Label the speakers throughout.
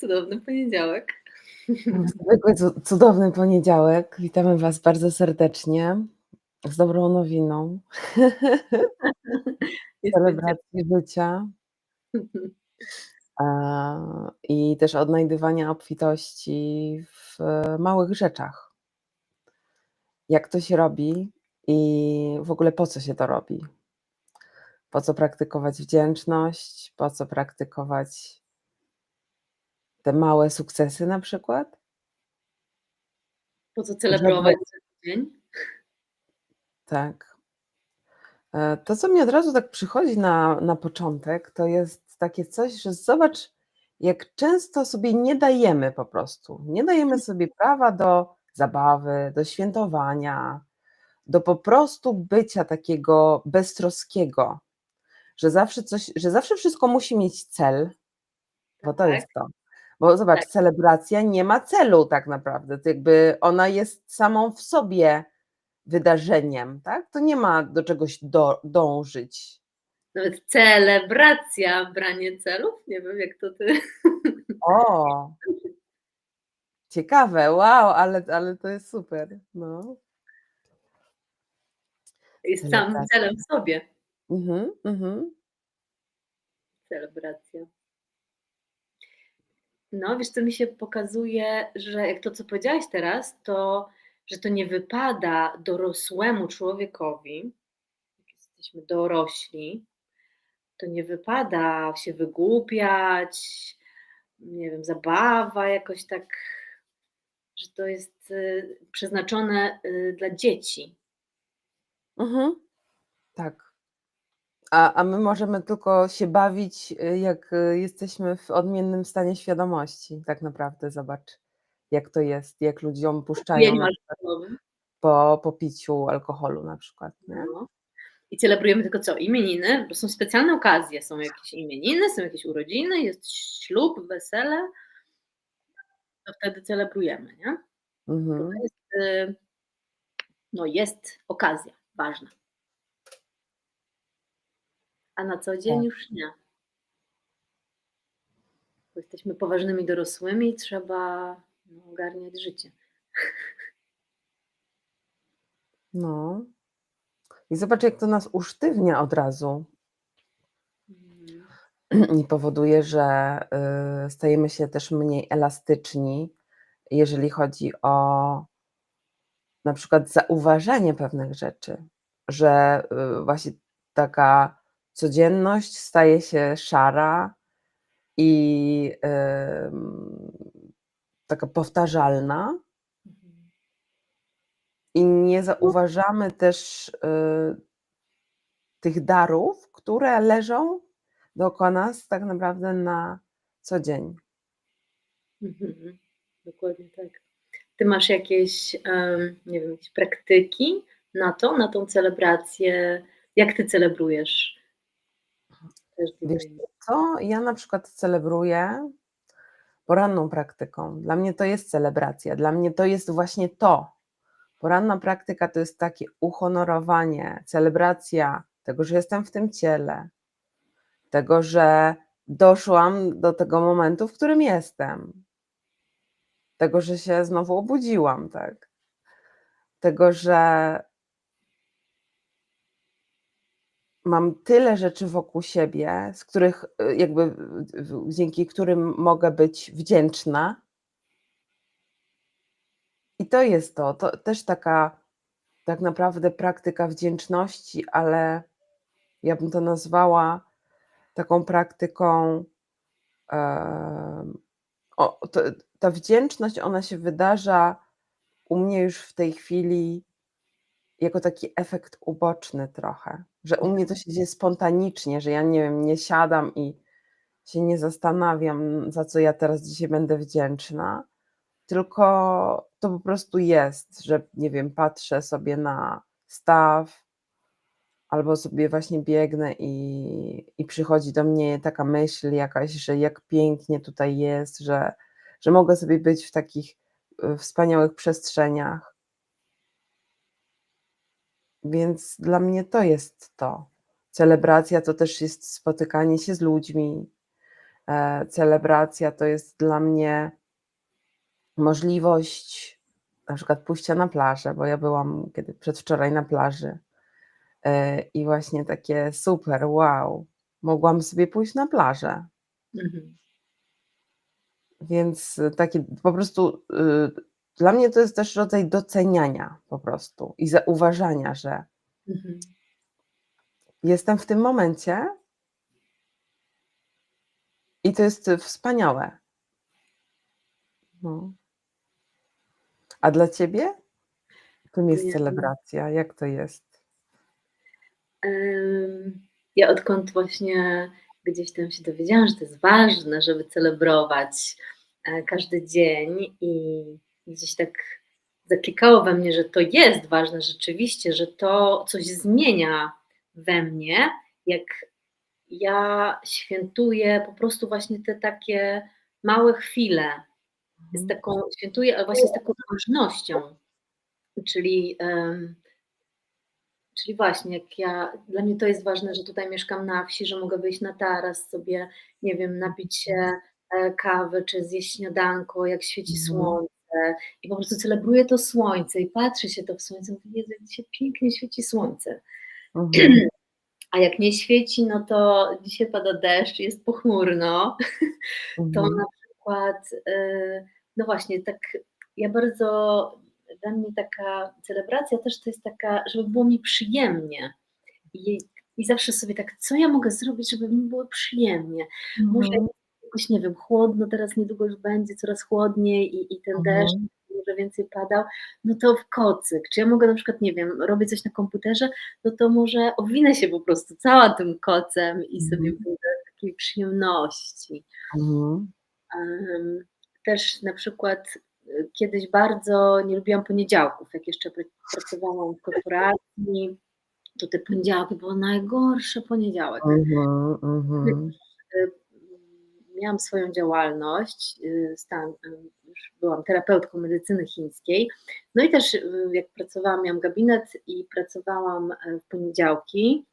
Speaker 1: Cudowny poniedziałek.
Speaker 2: Zwykły cu cudowny poniedziałek. Witamy Was bardzo serdecznie z dobrą nowiną. Celebracji życia. I też odnajdywania obfitości w małych rzeczach. Jak to się robi i w ogóle po co się to robi? Po co praktykować wdzięczność? Po co praktykować te małe sukcesy na przykład?
Speaker 1: Po co celebrować
Speaker 2: Żeby
Speaker 1: dzień?
Speaker 2: Tak. E, to, co mi od razu tak przychodzi na na początek, to jest takie coś, że zobacz, jak często sobie nie dajemy po prostu. Nie dajemy sobie prawa do zabawy, do świętowania, do po prostu bycia takiego beztroskiego, że zawsze coś że zawsze wszystko musi mieć cel, bo to
Speaker 1: Tak.
Speaker 2: jest to. Bo zobacz,
Speaker 1: Tak.
Speaker 2: celebracja nie ma celu tak naprawdę, to jakby ona jest samą w sobie wydarzeniem, tak? To nie ma do czegoś do dążyć.
Speaker 1: Nawet celebracja, branie celów? Nie wiem, jak to ty
Speaker 2: O! Ciekawe, wow, ale ale to jest super, no.
Speaker 1: Jest samym
Speaker 2: Celebracja.
Speaker 1: celem w sobie.
Speaker 2: Mhm, mhm.
Speaker 1: Celebracja. No, wiesz co, mi się pokazuje, że jak to, co powiedziałaś teraz, to, że to nie wypada dorosłemu człowiekowi, jak jesteśmy dorośli, to nie wypada się wygłupiać, nie wiem, zabawa jakoś tak, że to jest, y, przeznaczone, y, dla dzieci.
Speaker 2: Mhm. Tak. A a my możemy tylko się bawić, y, jak, y, jesteśmy w odmiennym stanie świadomości, tak naprawdę, zobacz, jak to jest, jak ludziom puszczają po po piciu alkoholu na przykład, nie?
Speaker 1: No. I celebrujemy tylko co? Imieniny, bo są specjalne okazje, są jakieś imieniny, są jakieś urodziny, jest ślub, wesele. To wtedy celebrujemy, nie?
Speaker 2: Mhm.
Speaker 1: jest, y, no jest okazja ważna. A na co dzień
Speaker 2: Tak.
Speaker 1: już nie. Bo jesteśmy poważnymi dorosłymi i trzeba, no, ogarniać życie.
Speaker 2: No. I zobacz, jak to nas usztywnia od razu.
Speaker 1: Mhm.
Speaker 2: I powoduje, że, y, stajemy się też mniej elastyczni, jeżeli chodzi o na przykład zauważenie pewnych rzeczy, że, y, właśnie taka codzienność staje się szara i, taka powtarzalna.
Speaker 1: Mhm.
Speaker 2: I nie
Speaker 1: No.
Speaker 2: zauważamy też, y, tych darów, które leżą dookoła nas tak naprawdę na co dzień.
Speaker 1: Mhm. Dokładnie tak. Ty masz jakieś, nie wiem, jakieś praktyki na to, na tą celebrację? Jak ty celebrujesz?
Speaker 2: Wiesz co, ja na przykład celebruję poranną praktyką. Dla mnie to jest celebracja, dla mnie to jest właśnie to. Poranna praktyka to jest takie uhonorowanie, celebracja tego, że jestem w tym ciele, tego, że doszłam do tego momentu, w którym jestem. Tego, że się znowu obudziłam, tak. Tego, że mam tyle rzeczy wokół siebie, z których, y, jakby dzięki którym mogę być wdzięczna. I to jest to, to też taka tak naprawdę praktyka wdzięczności, ale ja bym to nazwała taką praktyką, o to ta wdzięczność, ona się wydarza u mnie już w tej chwili jako taki efekt uboczny trochę, że u mnie to się dzieje spontanicznie, że ja nie wiem, nie siadam i się nie zastanawiam, za co ja teraz dzisiaj będę wdzięczna, tylko to po prostu jest, że nie wiem, patrzę sobie na staw albo sobie właśnie biegnę i i przychodzi do mnie taka myśl jakaś, że jak pięknie tutaj jest, że że mogę sobie być w takich, y, wspaniałych przestrzeniach. Więc dla mnie to jest to. Celebracja to też jest spotykanie się z ludźmi, e, celebracja to jest dla mnie możliwość na przykład pójścia na plażę, bo ja byłam kiedy przedwczoraj na plaży, e, i właśnie takie super, wow, mogłam sobie pójść na plażę.
Speaker 1: Mhm.
Speaker 2: Więc takie po prostu, y, dla mnie to jest też rodzaj doceniania po prostu i zauważania, że
Speaker 1: Mhm.
Speaker 2: jestem w tym momencie i to jest wspaniałe. No. A dla ciebie? Czym jest
Speaker 1: Ja
Speaker 2: celebracja? Jak to jest?
Speaker 1: Ja odkąd właśnie gdzieś tam się dowiedziałam, że to jest ważne, żeby celebrować, e, każdy dzień i gdzieś tak zaklikało we mnie, że to jest ważne rzeczywiście, że to coś zmienia we mnie, jak ja świętuję po prostu właśnie te takie małe chwile. Z
Speaker 2: Mhm.
Speaker 1: taką świętuję, ale właśnie z taką ważnością. Czyli, ym czyli właśnie jak ja dla mnie to jest ważne, że tutaj mieszkam na wsi, że mogę wyjść na taras sobie, nie wiem, napić się, e, kawy czy zjeść śniadanko, jak świeci
Speaker 2: Mhm.
Speaker 1: słońce i po prostu celebruję to słońce i patrzy się to w słońce, mówię: „Jezu, dzisiaj pięknie świeci słońce”.
Speaker 2: Mhm.
Speaker 1: A jak nie świeci, no to dzisiaj pada deszcz, jest pochmurno, to
Speaker 2: Mhm.
Speaker 1: na przykład, y, no właśnie tak ja bardzo dla mnie taka celebracja też to jest taka, żeby było mi przyjemnie i i zawsze sobie tak: „Co ja mogę zrobić, żeby mi było przyjemnie?” Może
Speaker 2: Mhm.
Speaker 1: Jakoś, nie wiem, chłodno, teraz niedługo już będzie coraz chłodniej i i ten deszcz
Speaker 2: Mhm.
Speaker 1: może więcej padał, no to w kocyk. Czy ja mogę na przykład, nie wiem, robię coś na komputerze, no to może owinę się po prostu cała tym kocem i sobie
Speaker 2: Mhm.
Speaker 1: będę takiej przyjemności.
Speaker 2: Mhm.
Speaker 1: Ym, też na przykład, y, kiedyś bardzo nie lubiłam poniedziałków, jak jeszcze pr pracowałam w korporacji, to te poniedziałki było najgorszy poniedziałek.
Speaker 2: Mhm,
Speaker 1: Już,
Speaker 2: mhm.
Speaker 1: y, miałam swoją działalność, y, stan y, byłam terapeutką medycyny chińskiej, no i też, y, jak pracowałam miałam gabinet i pracowałam, e, w poniedziałki.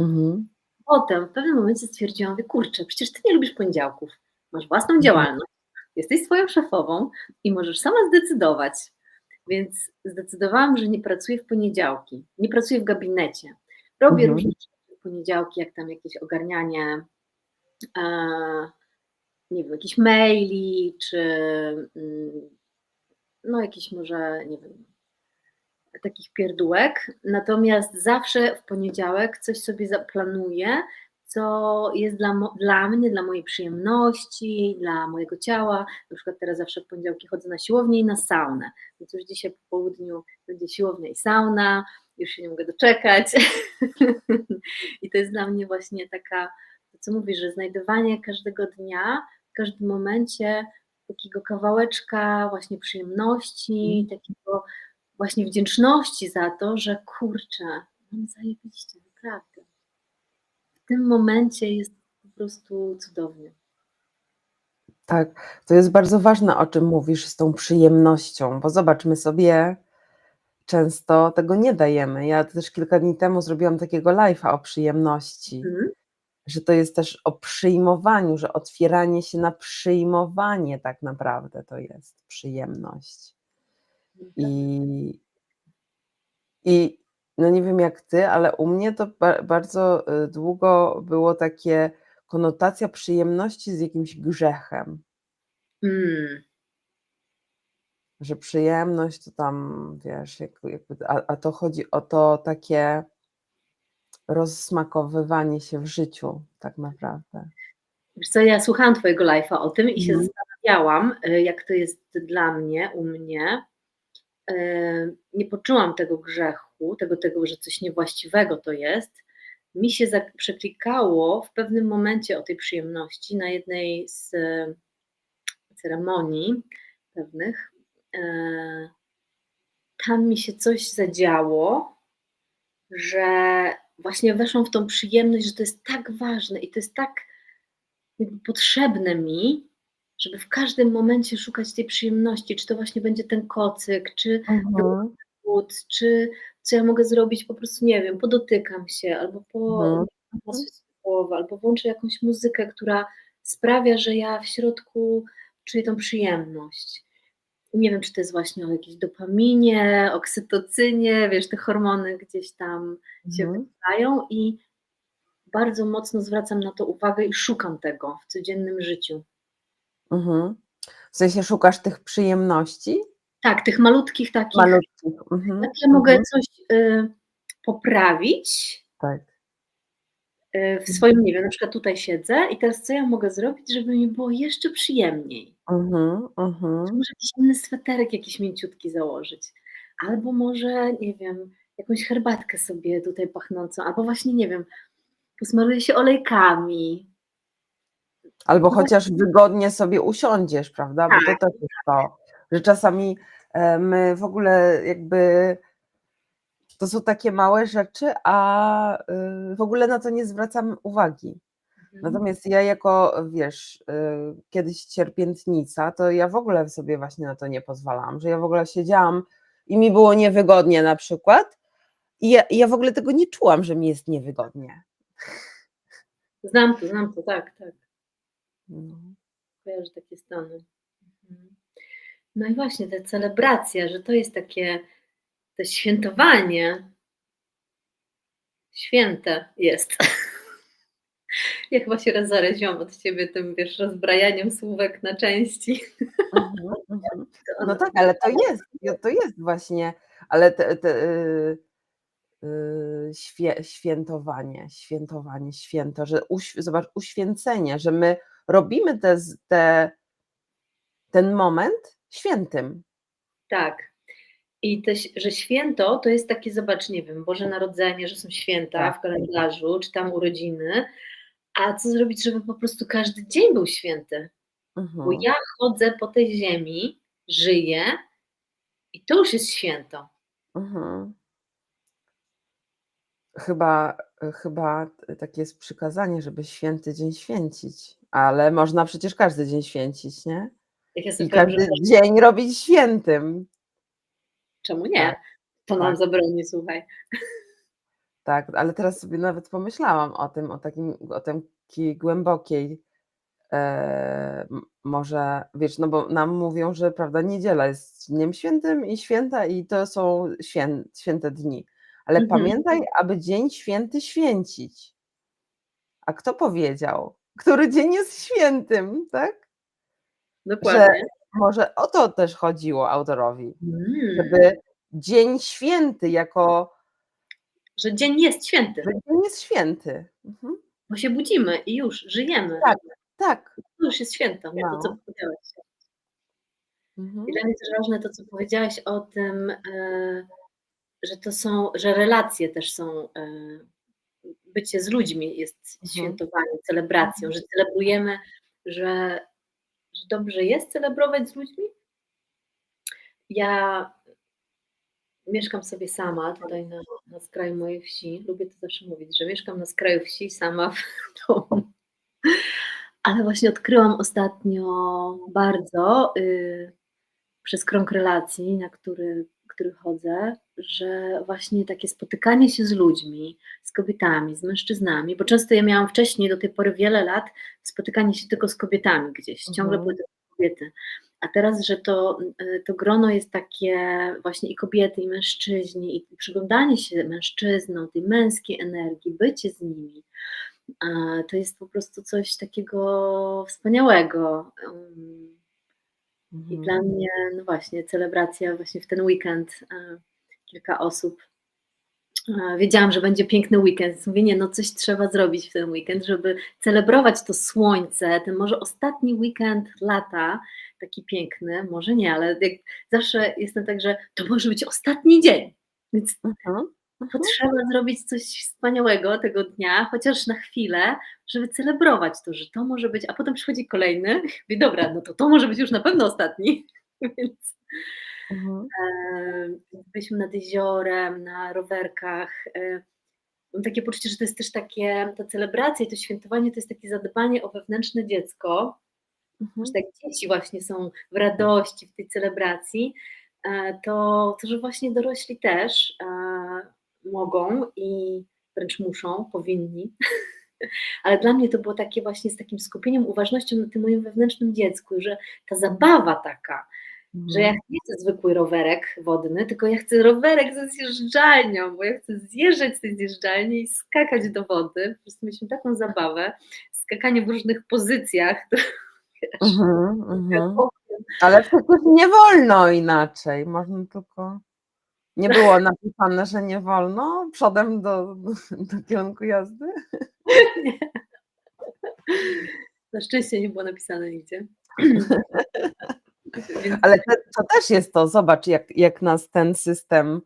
Speaker 2: Mhm.
Speaker 1: Potem w pewnym momencie stwierdziłam, mówię: „Kurczę, przecież ty nie lubisz poniedziałków, masz własną
Speaker 2: Mhm.
Speaker 1: działalność, jesteś swoją szefową i możesz sama zdecydować”, więc zdecydowałam, że nie pracuję w poniedziałki, nie pracuję w gabinecie. Robię
Speaker 2: Mhm.
Speaker 1: różne rzeczy w poniedziałki, jak tam jakieś ogarnianie, e, nie wiem, jakichś maili czy, mm, no jakiś może, nie wiem, takich pierdółek, natomiast zawsze w poniedziałek coś sobie zaplanuję, co jest dla dla mnie, dla mojej przyjemności, dla mojego ciała. Na przykład teraz zawsze w poniedziałki chodzę na siłownię i na saunę, więc już dzisiaj po południu będzie siłownia i sauna, już się nie mogę doczekać. I to jest dla mnie właśnie taka to, co mówisz, że znajdowanie każdego dnia, każdym momencie takiego kawałeczka właśnie przyjemności,
Speaker 2: Mhm.
Speaker 1: takiego właśnie wdzięczności za to, że kurczę, mam zajebiście, naprawdę. W tym momencie jest po prostu cudownie.
Speaker 2: Tak, to jest bardzo ważne, o czym mówisz z tą przyjemnością, bo zobacz, my sobie często tego nie dajemy. Ja też kilka dni temu zrobiłam takiego live'a o przyjemności,
Speaker 1: Mhm.
Speaker 2: Że to jest też o przyjmowaniu, że otwieranie się na przyjmowanie tak naprawdę to jest przyjemność.
Speaker 1: No tak.
Speaker 2: I i no nie wiem jak ty, ale u mnie to ba bardzo, y, długo było takie konotacja przyjemności z jakimś grzechem.
Speaker 1: Mm.
Speaker 2: Że przyjemność to tam, wiesz, jak jakby a a to chodzi o to takie rozsmakowywanie się w życiu tak naprawdę.
Speaker 1: Wiesz co, ja słuchałam twojego live'a o tym i się
Speaker 2: Mhm.
Speaker 1: zastanawiałam, y, jak to jest dla mnie, u mnie. Y, nie poczułam tego grzechu, tego tego, że coś niewłaściwego to jest. Mi się przeklikało w pewnym momencie o tej przyjemności na jednej z ceremonii pewnych, tam mi się coś zadziało, że właśnie weszłam w tą przyjemność, że to jest tak ważne i to jest tak potrzebne mi, żeby w każdym momencie szukać tej przyjemności, czy to właśnie będzie ten kocyk, czy
Speaker 2: Mhm.
Speaker 1: czy co ja mogę zrobić, po prostu nie wiem, podotykam się albo po
Speaker 2: Mhm, mhm.
Speaker 1: albo włączę jakąś muzykę, która sprawia, że ja w środku czuję tą przyjemność. Nie wiem, czy to jest właśnie o jakiejś dopaminie, oksytocynie, wiesz, te hormony gdzieś tam się
Speaker 2: Mhm.
Speaker 1: wydzielają i bardzo mocno zwracam na to uwagę i szukam tego w codziennym życiu.
Speaker 2: Mhm. W sensie szukasz tych przyjemności?
Speaker 1: Tak, tych malutkich takich
Speaker 2: Malutkich. Mhm.
Speaker 1: jak ja mogę
Speaker 2: Mhm.
Speaker 1: coś, y, poprawić
Speaker 2: Tak.
Speaker 1: W swoim, nie wiem, na przykład tutaj siedzę i teraz co ja mogę zrobić, żeby mi było jeszcze przyjemniej?
Speaker 2: Mhm,
Speaker 1: Czy
Speaker 2: mhm.
Speaker 1: może jakiś inny sweterek jakiś mięciutki założyć, albo może, nie wiem, jakąś herbatkę sobie tutaj pachnącą, albo właśnie, nie wiem, posmaruję się olejkami.
Speaker 2: Albo
Speaker 1: No
Speaker 2: chociaż wygodnie sobie usiądziesz, prawda? Bo to
Speaker 1: Tak,
Speaker 2: też jest to, że czasami, my w ogóle jakby to są takie małe rzeczy, a, y, w ogóle na to nie zwracamy uwagi.
Speaker 1: Mhm.
Speaker 2: Natomiast ja jako, wiesz, y, kiedyś cierpiętnica, to ja w ogóle sobie właśnie na to nie pozwalałam, że ja w ogóle siedziałam i mi było niewygodnie na przykład i ja ja w ogóle tego nie czułam, że mi jest niewygodnie.
Speaker 1: Znam to, znam to, tak, tak.
Speaker 2: No.
Speaker 1: Kojarzę takie stany. Mhm. No i właśnie ta celebracja, że to jest takie to świętowanie święte jest. Ja chyba się raz zaraziłam od ciebie tym, wiesz, rozbrajaniem słówek na części.
Speaker 2: Mhm, mhm. No tak, ale to jest, ja to jest właśnie, ale te te, y, y, świe świętowanie, świętowanie, święto, że uś zobacz, uświęcenie, że my robimy te te ten moment świętym.
Speaker 1: Tak. I te że święto to jest takie, zobacz, nie wiem, Boże Narodzenie, że są święta
Speaker 2: Tak.
Speaker 1: w kalendarzu, czy tam urodziny, a co zrobić, żeby po prostu każdy dzień był święty? Bo
Speaker 2: Mhm.
Speaker 1: ja chodzę po tej ziemi, żyję i to już jest święto.
Speaker 2: Mhm. Chyba chyba takie jest przykazanie, żeby święty dzień święcić, ale można przecież każdy dzień święcić, nie?
Speaker 1: Ja
Speaker 2: I
Speaker 1: powiem, że
Speaker 2: każdy
Speaker 1: każdy
Speaker 2: dzień robić świętym.
Speaker 1: Czemu nie?
Speaker 2: Tak,
Speaker 1: To nam
Speaker 2: tak.
Speaker 1: zabroni, słuchaj.
Speaker 2: Tak, ale teraz sobie nawet pomyślałam o tym, o takim o takiej głębokiej, e, może wiesz, no bo nam mówią, że prawda, niedziela jest dniem świętym i święta i to są świę święte dni. Ale
Speaker 1: Mhm.
Speaker 2: pamiętaj, aby dzień święty święcić. A kto powiedział, który dzień jest świętym, tak? Że
Speaker 1: Dokładnie.
Speaker 2: Może o to też chodziło autorowi,
Speaker 1: Mm.
Speaker 2: żeby dzień święty jako
Speaker 1: Że dzień jest święty.
Speaker 2: że dzień jest święty. Mhm.
Speaker 1: Bo się budzimy i już żyjemy.
Speaker 2: Tak, tak.
Speaker 1: To już jest święto, to co
Speaker 2: No.
Speaker 1: powiedziałaś.
Speaker 2: Mhm.
Speaker 1: I dla mnie też ważne to, co powiedziałaś o tym, e, że to są że relacje też są, e, bycie z ludźmi jest
Speaker 2: Mhm.
Speaker 1: świętowaniem, celebracją, że celebrujemy, że że dobrze jest celebrować z ludźmi. Ja mieszkam sobie sama tutaj na na skraju mojej wsi. Lubię to zawsze mówić, że mieszkam na skraju wsi sama w domu. Ale właśnie odkryłam ostatnio bardzo, y, przez krąg relacji, na który który chodzę, że właśnie takie spotykanie się z ludźmi, z kobietami, z mężczyznami, bo często ja miałam wcześniej do tej pory wiele lat spotykanie się tylko z kobietami gdzieś, ciągle
Speaker 2: Mhm.
Speaker 1: były tylko kobiety. A teraz, że to, y, to grono jest takie właśnie i kobiety, i mężczyźni, i przyglądanie się mężczyznom, tej męskiej energii, bycie z nimi, to jest po prostu coś takiego wspaniałego. Ym, I
Speaker 2: Mhm.
Speaker 1: dla mnie, no właśnie, celebracja właśnie w ten weekend, e, kilka osób. E, wiedziałam, że będzie piękny weekend, mówię: „Nie, no coś trzeba zrobić w ten weekend, żeby celebrować to słońce, ten może ostatni weekend lata, taki piękny, może nie, ale jak zawsze jestem tak, że to może być ostatni dzień, więc
Speaker 2: Mhm, mhm.
Speaker 1: potrzeba zrobić coś wspaniałego tego dnia, chociaż na chwilę, żeby celebrować to, że to może być a potem przychodzi kolejny, mówię: „Dobra, no to to może być już na pewno ostatni”, więc
Speaker 2: Mhm.
Speaker 1: e, byliśmy nad jeziorem, na rowerkach, e, mam takie poczucie, że to jest też takie ta celebracja i to świętowanie to jest takie zadbanie o wewnętrzne dziecko, że
Speaker 2: Mhm.
Speaker 1: tak dzieci właśnie są w radości, w tej celebracji, e, to to, że właśnie dorośli też, mogą i wręcz muszą, powinni Ale dla mnie to było takie właśnie z takim skupieniem, uważnością na tym moim wewnętrznym dziecku, że ta zabawa taka, że ja
Speaker 2: Mhm.
Speaker 1: nie chcę zwykły rowerek wodny, tylko ja chcę rowerek ze zjeżdżalnią, bo ja chcę zjeżdżać z tej zjeżdżalni i skakać do wody. Po prostu mieliśmy taką zabawę, skakanie w różnych pozycjach.
Speaker 2: Mhm, mhm. Ale przecież nie wolno inaczej, można tylko nie było napisane, że nie wolno przodem do do kierunku jazdy?
Speaker 1: Nie. Na szczęście nie było napisane nigdzie.
Speaker 2: Ale te to też jest to, zobacz jak jak nas ten system,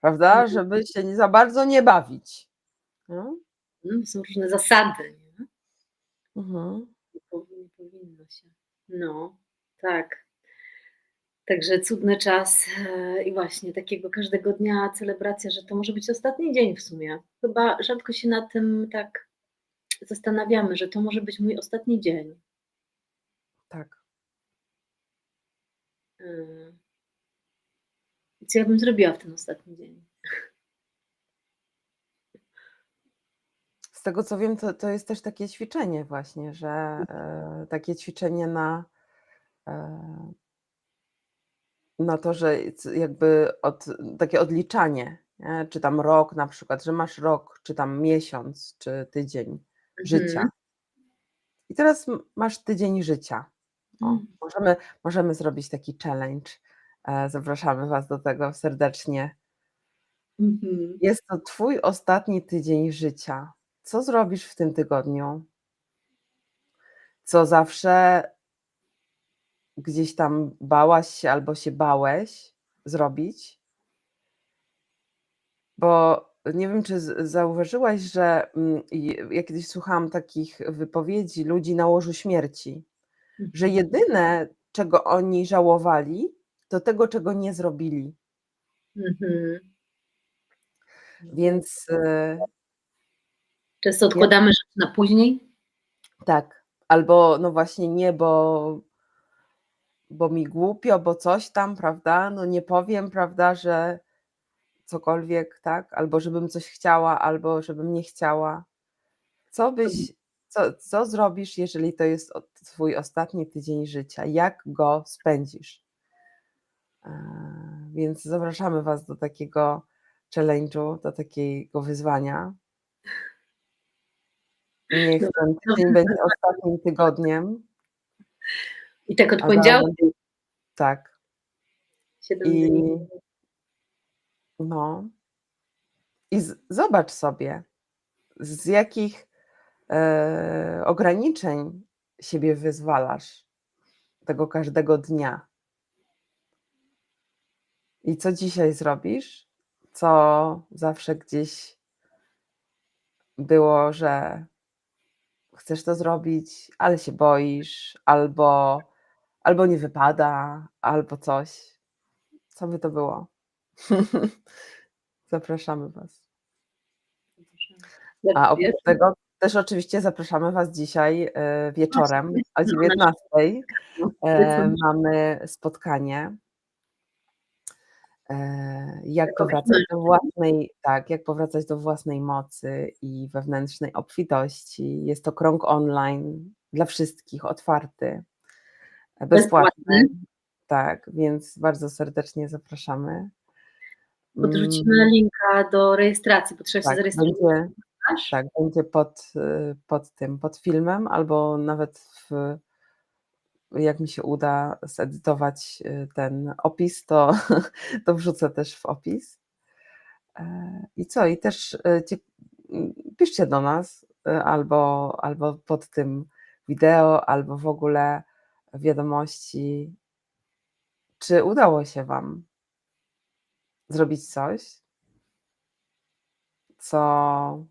Speaker 2: prawda,
Speaker 1: Mhm.
Speaker 2: żeby się nie za bardzo nie bawić. No.
Speaker 1: mm, są różne zasady, nie?
Speaker 2: Mhm.
Speaker 1: Nie powinno się. No, tak. Także cudny czas, e, i właśnie takiego każdego dnia celebracja, że to może być ostatni dzień w sumie. Chyba rzadko się nad tym tak zastanawiamy, że to może być mój ostatni dzień.
Speaker 2: Tak.
Speaker 1: I co ja bym zrobiła w ten ostatni dzień?
Speaker 2: Z tego co wiem, to to jest też takie ćwiczenie właśnie, że, e, takie ćwiczenie na e na to, że c jakby od takie odliczanie, nie, czy tam rok na przykład, że masz rok, czy tam miesiąc, czy tydzień życia.
Speaker 1: Mhm.
Speaker 2: I teraz m masz tydzień życia. O,
Speaker 1: Mm.
Speaker 2: możemy możemy zrobić taki challenge. E, zapraszamy was do tego serdecznie.
Speaker 1: Mhm.
Speaker 2: Jest to twój ostatni tydzień życia. Co zrobisz w tym tygodniu? Co zawsze gdzieś tam bałaś się albo się bałeś zrobić? Bo nie wiem, czy zauważyłaś, że, mm, ja kiedyś słuchałam takich wypowiedzi ludzi na łożu śmierci, że
Speaker 1: Mhm.
Speaker 2: jedyne, czego oni żałowali, to tego, czego nie zrobili.
Speaker 1: Mhm.
Speaker 2: Więc, e
Speaker 1: Często
Speaker 2: ja
Speaker 1: odkładamy rzeczy na później?
Speaker 2: Tak. Albo no właśnie nie, bo bo mi głupio, bo coś tam, prawda, no nie powiem, prawda, że cokolwiek, tak, albo żebym coś chciała, albo żebym nie chciała. Co byś co co zrobisz, jeżeli to jest twój ostatni tydzień życia? Jak go spędzisz? Eee, więc zapraszamy was do takiego challenge'u, do takiego wyzwania. Niech ten tydzień będzie ostatnim tygodniem.
Speaker 1: I tak od poniedziałku?
Speaker 2: tak.
Speaker 1: 7
Speaker 2: I
Speaker 1: dni.
Speaker 2: no. I z zobacz sobie, z jakich, e, ograniczeń siebie wyzwalasz tego każdego dnia. I co dzisiaj zrobisz, co zawsze gdzieś było, że chcesz to zrobić, ale się boisz, albo albo nie wypada, albo coś. Co by to było? Zapraszamy was. A oprócz tego też oczywiście zapraszamy was dzisiaj, e, wieczorem o
Speaker 1: no,
Speaker 2: 19:00 e, mamy spotkanie. E, jak powracać do własnej tak, jak powracać do własnej mocy i wewnętrznej obfitości. Jest to krąg online dla wszystkich, otwarty, bezpłatny. Tak, więc bardzo serdecznie zapraszamy.
Speaker 1: Podrzucimy
Speaker 2: Mm.
Speaker 1: linka do rejestracji, bo trzeba się
Speaker 2: Tak,
Speaker 1: zarejestrować.
Speaker 2: będzie tak, będzie pod, y, pod tym, pod filmem, albo nawet w jak mi się uda zedytować, y, ten opis, to to wrzucę też w opis. E, i co? I też, mm, piszcie do nas, y, albo albo pod tym wideo, albo w ogóle wiadomości. Czy udało się wam zrobić coś co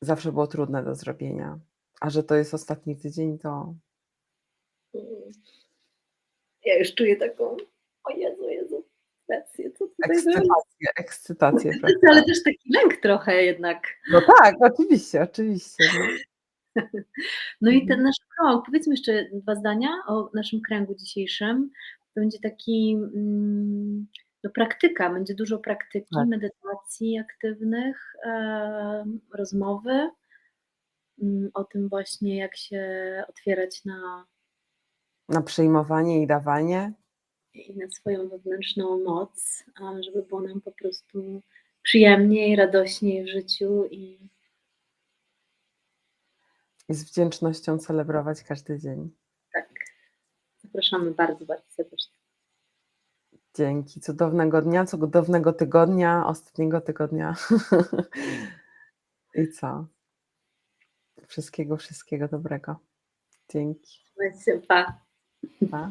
Speaker 2: zawsze było trudne do zrobienia, a że to jest ostatni tydzień, to
Speaker 1: Mm. Ja już czuję taką, o Jezu, Jezu, presję, co tutaj zrobić?
Speaker 2: ekscytację, ekscytację,
Speaker 1: Ale
Speaker 2: prawda?
Speaker 1: też taki lęk trochę jednak.
Speaker 2: No tak, oczywiście, oczywiście, no.
Speaker 1: No i ten
Speaker 2: Mhm.
Speaker 1: nasz krąg, powiedzmy jeszcze 2 zdania o naszym kręgu dzisiejszym. To będzie taki, mm, no praktyka, będzie dużo praktyki,
Speaker 2: Tak.
Speaker 1: medytacji aktywnych, rozmowy, mm, o tym właśnie, jak się otwierać na
Speaker 2: Na przyjmowanie i dawanie.
Speaker 1: i na swoją wewnętrzną moc, żeby było nam po prostu przyjemniej, radośniej w życiu i
Speaker 2: I z wdzięcznością celebrować każdy dzień.
Speaker 1: tak. Zapraszamy bardzo, bardzo serdecznie.
Speaker 2: Dzięki. Cudownego dnia, cudownego tygodnia, ostatniego tygodnia. I co? Wszystkiego, wszystkiego dobrego. Dzięki.
Speaker 1: Pa.
Speaker 2: Pa.